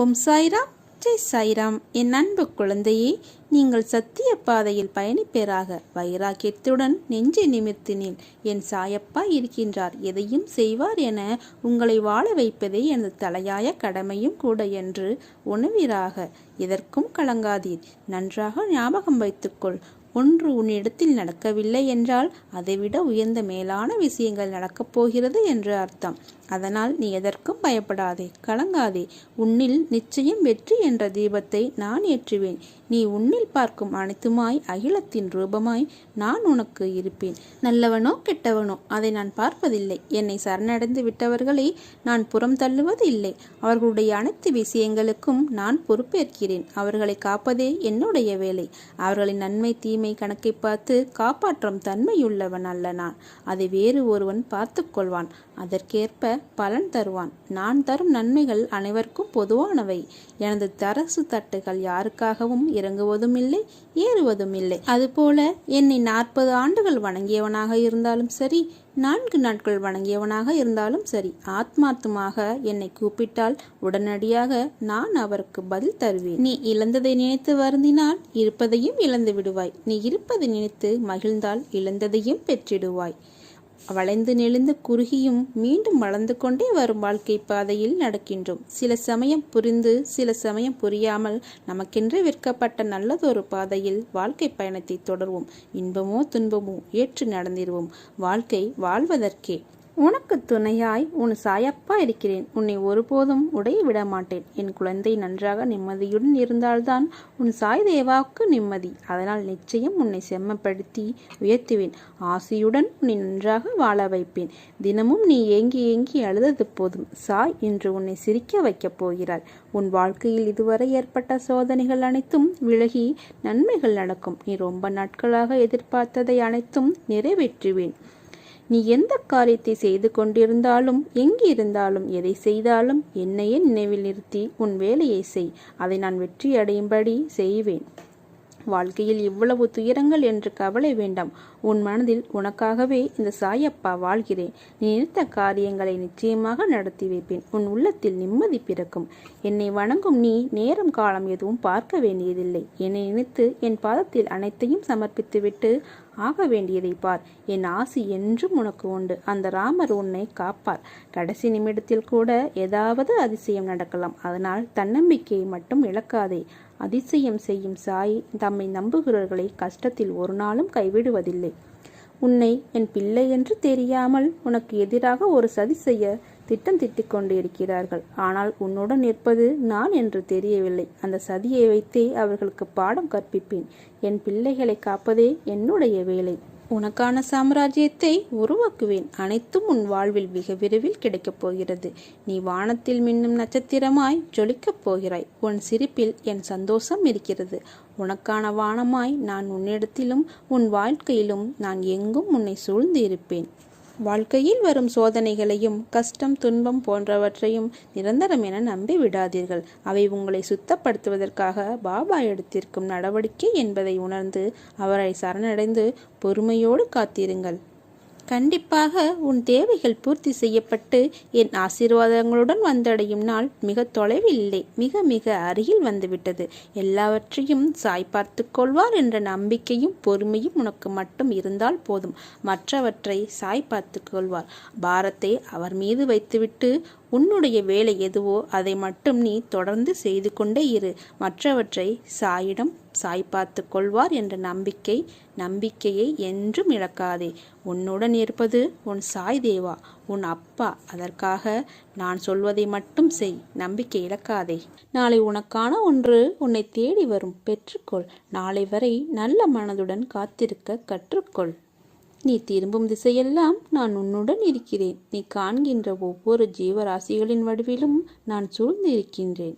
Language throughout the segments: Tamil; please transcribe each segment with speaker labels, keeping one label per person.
Speaker 1: ஓம் சாய்ராம். ஜெய் சாய்ராம். என் அன்பு குழந்தையே நீங்கள் சத்திய பாதையில் பயணிப்பேராக வைராக்கியத்துடன் நெஞ்சை நிமிர்த்தினேன் என் சாயப்பா இருக்கின்றார். எதையும் செய்வார் என உங்களை வாழ வைப்பதே எனது தலையாய கடமையும் கூட என்று உணவீராக. எதற்கும் கலங்காதீர். நன்றாக ஞாபகம் வைத்துக்கொள். ஒன்று உன்னிடத்தில் நடக்கவில்லை என்றால் அதைவிட உயர்ந்த மேலான விஷயங்கள் நடக்கப் போகிறது என்று அர்த்தம். அதனால் நீ எதற்கும் பயப்படாதே கலங்காதே. உன்னில் நிச்சயம் வெற்றி என்ற தீபத்தை நான் ஏற்றுவேன். நீ உன்னில் பார்க்கும் அனைத்துமாய் அகிலத்தின் ரூபமாய் நான் உனக்கு இருப்பேன். நல்லவனோ கெட்டவனோ அதை நான் பார்ப்பதில்லை. என்னை சரணடைந்து விட்டவர்களை நான் புறம் தள்ளுவது இல்லை அவர்களுடைய அனைத்து விஷயங்களுக்கும் நான் பொறுப்பேற்கிறேன். அவர்களை காப்பதே என்னுடைய வேலை. அவர்களின் நன்மை தீமை கணக்கை பார்த்து காப்பாற்றும் தன்மையுள்ளவன் அல்ல நான். அதை வேறு ஒருவன் பார்த்து கொள்வான். அதற்கேற்ப பலன் தருவான். நான் தரும் நன்மைகள் அனைவருக்கும் பொதுவானவை. எனது தரசு தட்டுகள் யாருக்காகவும் இறங்குவதும் இல்லை ஏறுவதும் இல்லை அதுபோல என்னை நாற்பது ஆண்டுகள் வணங்கியவனாக இருந்தாலும் சரி நான்கு நாட்கள் வணங்கியவனாக இருந்தாலும் சரி ஆத்மார்த்தமாக என்னை கூப்பிட்டால் உடனடியாக நான் அவருக்கு பதில் தருவேன். நீ இழந்ததை நினைத்து வருந்தினால் இருப்பதையும் இழந்து விடுவாய். நீ இருப்பதை நினைத்து மகிழ்ந்தால் இழந்ததையும் பெற்றிடுவாய். வளைந்து நெளிந்து குறுகியும் மீண்டும் வளர்ந்து கொண்டே வரும் வாழ்க்கை பாதையில் நடக்கின்றோம். சில சமயம் புரிந்து சில சமயம் புரியாமல் நமக்கென்று விற்கப்பட்ட நல்லதொரு பாதையில் வாழ்க்கை பயணத்தை தொடர்வோம். இன்பமோ துன்பமோ ஏற்று நடந்திருவோம். வாழ்க்கை வாழ்வதற்கே. உனக்கு துணையாய் உன் சாயப்பா இருக்கிறேன். உன்னை ஒருபோதும் உடைய விட மாட்டேன். என் குழந்தை நன்றாக நிம்மதியுடன் இருந்தால்தான் உன் சாய் தேவாவுக்கு நிம்மதி. அதனால் நிச்சயம் உன்னை செம்மப்படுத்தி உயர்த்துவேன். ஆசையுடன் உன்னை நன்றாக வாழ வைப்பேன். தினமும் நீ ஏங்கி ஏங்கி அழுதது போதும். சாய் இன்று உன்னை சிரிக்க வைக்கப் போகிறார் உன் வாழ்க்கையில் இதுவரை ஏற்பட்ட சோதனைகள் அனைத்தும் விலகி நன்மைகள் நடக்கும். நீ ரொம்ப நாட்களாக எதிர்பார்த்ததை அனைத்தும் நிறைவேற்றுவேன். நீ எந்த காரியத்தை செய்து கொண்டிருந்தாலும் எங்கிருந்தாலும் எதை செய்தாலும் என்னையே நினைவில் நிறுத்தி உன் வேலையை செய். அதை நான் வெற்றி அடையும்படி செய்வேன். வாழ்க்கையில் இவ்வளவு துயரங்கள் என்று கவலை வேண்டாம். உன் மனதில் உனக்காகவே இந்த சாயப்பா வாழ்கிறேன். நீ நினைத்த காரியங்களை நிச்சயமாக நடத்தி வைப்பேன். உன் உள்ளத்தில் நிம்மதி பிறக்கும். என்னை வணங்கும் நீ நேரம் காலம் எதுவும் பார்க்க வேண்டியதில்லை. என்னை நினைத்து என் பாதத்தில் அனைத்தையும் சமர்ப்பித்துவிட்டு ஆக வேண்டியதை பார். என் ஆசி என்றும் உனக்கு உண்டு. அந்த ராமர் உன்னை காப்பார். கடைசி நிமிடத்தில் கூட ஏதாவது அதிசயம் நடக்கலாம். அதனால் தன்னம்பிக்கையை மட்டும் இழக்காதே. அதிசயம் செய்யும் சாய் தம்மை நம்புகிறவர்களை கஷ்டத்தில் ஒரு நாளும் கைவிடுவதில்லை. உன்னை என் பிள்ளை என்று தெரியாமல் உனக்கு எதிராக ஒரு சதி செய்ய திட்டம் திட்டிக் கொண்டிருக்கிறார்கள். ஆனால் உன்னுடன் இருப்பது நான் என்று தெரியவில்லை. அந்த சதியை வைத்தே அவர்களுக்கு பாடம் கற்பிப்பேன். என் பிள்ளைகளை காப்பதே என்னுடைய வேலை. உனக்கான சாம்ராஜ்யத்தை உருவாக்குவேன். அனைத்தும் உன் வாழ்வில் மிக விரைவில் கிடைக்கப் போகிறது. நீ வானத்தில் மின்னும் நட்சத்திரமாய் ஜொலிக்கப் போகிறாய். உன் சிரிப்பில் என் சந்தோஷம் இருக்கிறது. உனக்கான வானமாய் நான் உன்னிடத்திலும் உன் வாழ்க்கையிலும் நான் எங்கும் உன்னை சூழ்ந்து இருப்பேன் வாழ்க்கையில் வரும் சோதனைகளையும் கஷ்டம் துன்பம் போன்றவற்றையும் நிரந்தரம் என நம்பி விடாதீர்கள். அவை உங்களை சுத்தப்படுத்துவதற்காக பாபா எடுத்திருக்கும் நடவடிக்கை என்பதை உணர்ந்து அவரை சரணடைந்து பொறுமையோடு காத்திருங்கள். கண்டிப்பாக உன் தேவைகள் பூர்த்தி செய்யப்பட்டு என் ஆசீர்வாதங்களுடன் வந்தடையும் நாள் மிக தொலைவில் இல்லை மிக மிக அருகில் வந்துவிட்டது. எல்லாவற்றையும் சாய் பார்த்து கொள்வார் என்ற நம்பிக்கையும் பொறுமையும் உனக்கு மட்டும் இருந்தால் போதும். மற்றவற்றை சாய் பார்த்து கொள்வார். பாரத்தை அவர் மீது வைத்துவிட்டு உன்னுடைய வேலை எதுவோ அதை மட்டும் நீ தொடர்ந்து செய்து கொண்டே இரு. மற்றவற்றை சாயிடம் சாய் பார்த்து கொள்வார் என்ற நம்பிக்கை நம்பிக்கையை என்றும் இழக்காதே. உன்னுடன் இருப்பது உன் சாய் தேவா உன் அப்பா. அதற்காக நான் சொல்வதை மட்டும் செய். நம்பிக்கை இழக்காதே. நாளை உனக்கான ஒன்று உன்னை தேடி வரும். பெற்றுக்கொள். நாளை வரை நல்ல மனதுடன் காத்திருக்க கற்றுக்கொள். நீ திரும்பும் திசையெல்லாம் நான் உன்னுடன் இருக்கிறேன். நீ காண்கின்ற ஒவ்வொரு ஜீவராசிகளின் வடிவிலும் நான் சூழ்ந்து இருக்கின்றேன்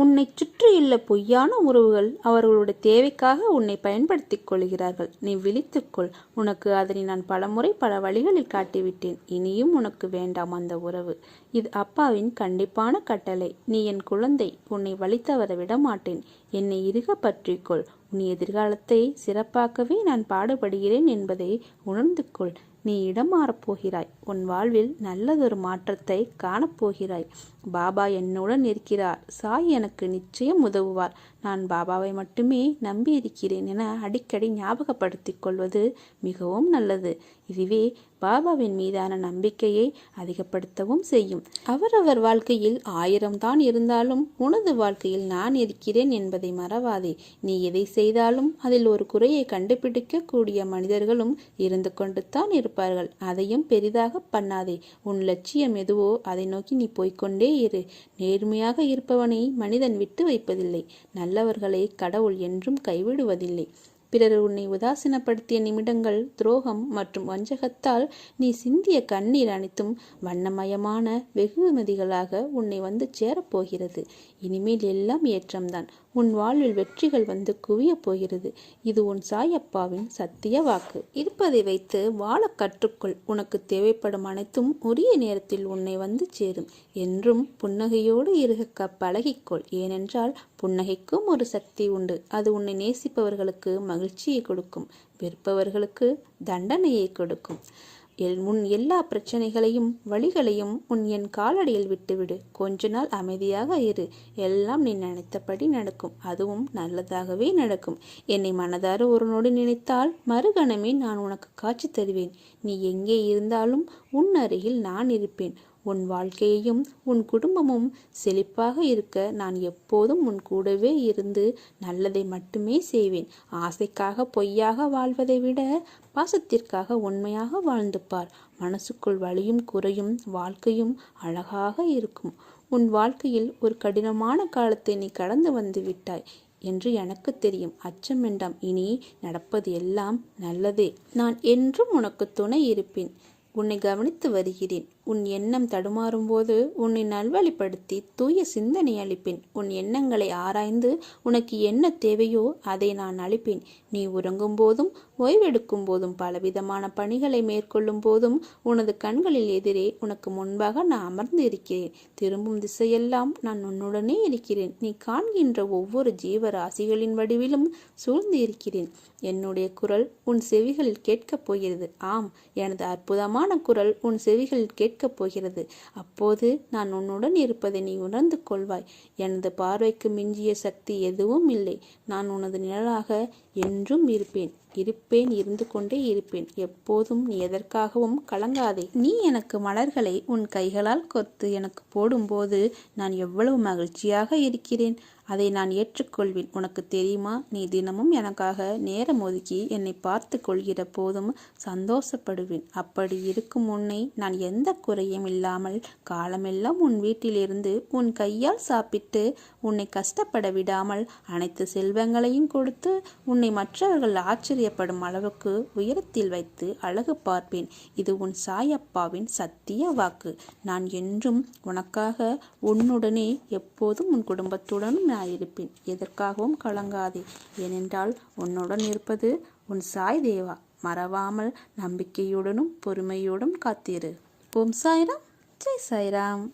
Speaker 1: உன்னை சுற்றியுள்ள பொய்யான உறவுகள் அவர்களுடைய தேவைக்காக உன்னை பயன்படுத்திக் கொள்கிறார்கள். நீ விழித்துக்கொள். உனக்கு அதனை நான் பலமுறை பல வழிகளில் காட்டிவிட்டேன். இனியும் உனக்கு வேண்டாம் அந்த உறவு. இது அப்பாவின் கண்டிப்பான கட்டளை. நீ என் குழந்தை. உன்னை வழித்தவர விட மாட்டேன் என்னை இறுக பற்றிக்கொள். உன் எதிர்காலத்தை சிறப்பாக்கவே நான் பாடுபடுகிறேன் என்பதை உணர்ந்து கொள் நீ இடம் மாறப் போகிறாய் உன் வாழ்வில் நல்லதொரு மாற்றத்தை காணப்போகிறாய். பாபா என்னுடன் இருக்கிறார். சாய் எனக்கு நிச்சயம் உதவுவார். நான் பாபாவை மட்டுமே நம்பி இருக்கிறேன் என அடிக்கடி ஞாபகப்படுத்திக் கொள்வது மிகவும் நல்லது. இதுவே பாபாவின் மீதான நம்பிக்கையை அதிகப்படுத்தவும் செய்யும். அவரவர் வாழ்க்கையில் ஆயிரம் தான் இருந்தாலும் உனது வாழ்க்கையில் நான் இருக்கிறேன் என்பதை மறவாதே. நீ எதை செய்தாலும் அதில் ஒரு குறையை கண்டுபிடிக்க கூடிய மனிதர்களும் இருந்து கொண்டு தான் இருப்பார்கள். அதையும் பெரிதாக பண்ணாதே. உன் லட்சியம் எதுவோ அதை நோக்கி நீ போய்க்கொண்டே இரு. நேர்மையாக இருப்பவனை மனிதன் விட்டு வைப்பதில்லை. நல்லவர்களை கடவுள் என்றும் கைவிடுவதில்லை. பிறர் உன்னை உதாசீனப்படுத்திய நிமிடங்கள் துரோகம் மற்றும் வஞ்சகத்தால் நீ சிந்திய கண்ணீர் அனைத்தும் வண்ணமயமான வெகுமதிகளாக உன்னை வந்து சேரப்போகிறது. இனிமேல் எல்லாம் ஏற்றம்தான். உன் வாழ்வில் வெற்றிகள் வந்து குவியப் போகிறது. இது உன் சாயப்பாவின் சத்திய வாக்கு. இருப்பதை வைத்து வாழ கற்றுக்கொள். உனக்கு தேவைப்படும் அனைத்தும் உரிய நேரத்தில் உன்னை வந்து சேரும். என்றும் புன்னகையோடு இருக பழகிக்கொள். ஏனென்றால் புன்னகைக்கும் ஒரு சக்தி உண்டு. அது உன்னை நேசிப்பவர்களுக்கு மகிழ்ச்சியை கொடுக்கும். விற்பவர்களுக்கு தண்டனையை கொடுக்கும். என் உன் எல்லா பிரச்சனைகளையும் வழிகளையும் உன் என் காலடியில் விட்டுவிடு. கொஞ்ச நாள் அமைதியாக இரு. எல்லாம் நீ நினைத்தபடி நடக்கும். அதுவும் நல்லதாகவே நடக்கும். என்னை மனதார ஒரு நொடி நினைத்தால் மறுகணமே நான் உனக்கு காட்சி தருவேன். நீ எங்கே இருந்தாலும் உன் அருகில் நான் இருப்பேன். உன் வாழ்க்கையையும் உன் குடும்பமும் செழிப்பாக இருக்க நான் எப்போதும் உன் கூடவே இருந்து நல்லதை மட்டுமே செய்வேன். ஆசைக்காக பொய்யாக வாழ்வதை விட பாசத்திற்காக உண்மையாக வாழ்ந்து பார். மனசுக்குள் வலியும் குறையும் வாழ்க்கையும் அழகாக இருக்கும். உன் வாழ்க்கையில் ஒரு கடினமான காலத்தை நீ கடந்து வந்து விட்டாய் என்று எனக்கு தெரியும். அச்சம் வேண்டாம். இனி நடப்பது எல்லாம் நல்லதே. நான் என்றும் உனக்கு துணை இருப்பேன். உன்னை கவனித்து வருகிறேன். உன் எண்ணம் தடுமாறும் போது உன்னை நல்வழிப்படுத்தி தூய சிந்தனை அளிப்பேன். உன் எண்ணங்களை ஆராய்ந்து உனக்கு என்ன தேவையோ அதை நான் அளிப்பேன். நீ உறங்கும் போதும் ஓய்வெடுக்கும் போதும் பலவிதமான பணிகளை மேற்கொள்ளும் போதும் உனது கண்களில் எதிரே உனக்கு முன்பாக நான் அமர்ந்து இருக்கிறேன். திரும்பும் திசையெல்லாம் நான் உன்னுடனே இருக்கிறேன். நீ காண்கின்ற ஒவ்வொரு ஜீவராசிகளின் வடிவிலும் சூழ்ந்து இருக்கிறேன். என்னுடைய குரல் உன் செவிகளில் கேட்கப் போகிறது. ஆம் எனது அற்புதமான குரல் உன் செவிகளில் கேட்கப் போகிறது. அப்போது நான் உன்னுடன் இருப்பதை நீ உணர்ந்து கொள்வாய். எனது பார்வைக்கு மிஞ்சிய சக்தி எதுவும் இல்லை. நான் உனது நிழலாக என்றும் இருப்பேன். இருப்பேன் இருந்து கொண்டே இருப்பேன். எப்போதும் நீ எதற்காகவும் கலங்காதே. நீ எனக்கு மலர்களை உன் கைகளால் கொத்து எனக்கு போடும்போது நான் எவ்வளவு மகிழ்ச்சியாக இருக்கிறேன். அதை நான் ஏற்றுக்கொள்வேன். உனக்கு தெரியுமா? நீ தினமும் எனக்காக நேரம் ஒதுக்கி என்னை பார்த்து கொள்கிற போதும் சந்தோஷப்படுவேன். அப்படி இருக்கும் உன்னை நான் எந்த குறையும் இல்லாமல் காலமெல்லாம் உன் வீட்டிலிருந்து உன் கையால் சாப்பிட்டு உன்னை கஷ்டப்பட விடாமல் அனைத்து செல்வங்களையும் கொடுத்து உன்னை மற்றவர்கள் ஆச்சரியப்படும் அளவுக்கு உயரத்தில் வைத்து அழகு பார்ப்பேன். இது உன் சாயப்பாவின் சத்திய வாக்கு. நான் என்றும் உனக்காக உன்னுடனே எப்போதும் உன் குடும்பத்துடனும் நான் இருப்பேன் எதற்காகவும் கலங்காதே. ஏனென்றால் உன்னுடன் இருப்பது உன் சாய் தேவா. மறவாமல் நம்பிக்கையுடனும் பொறுமையோடும் காத்திரு. ஓம் சாய்ராம். ஜெய் சாய்ராம்.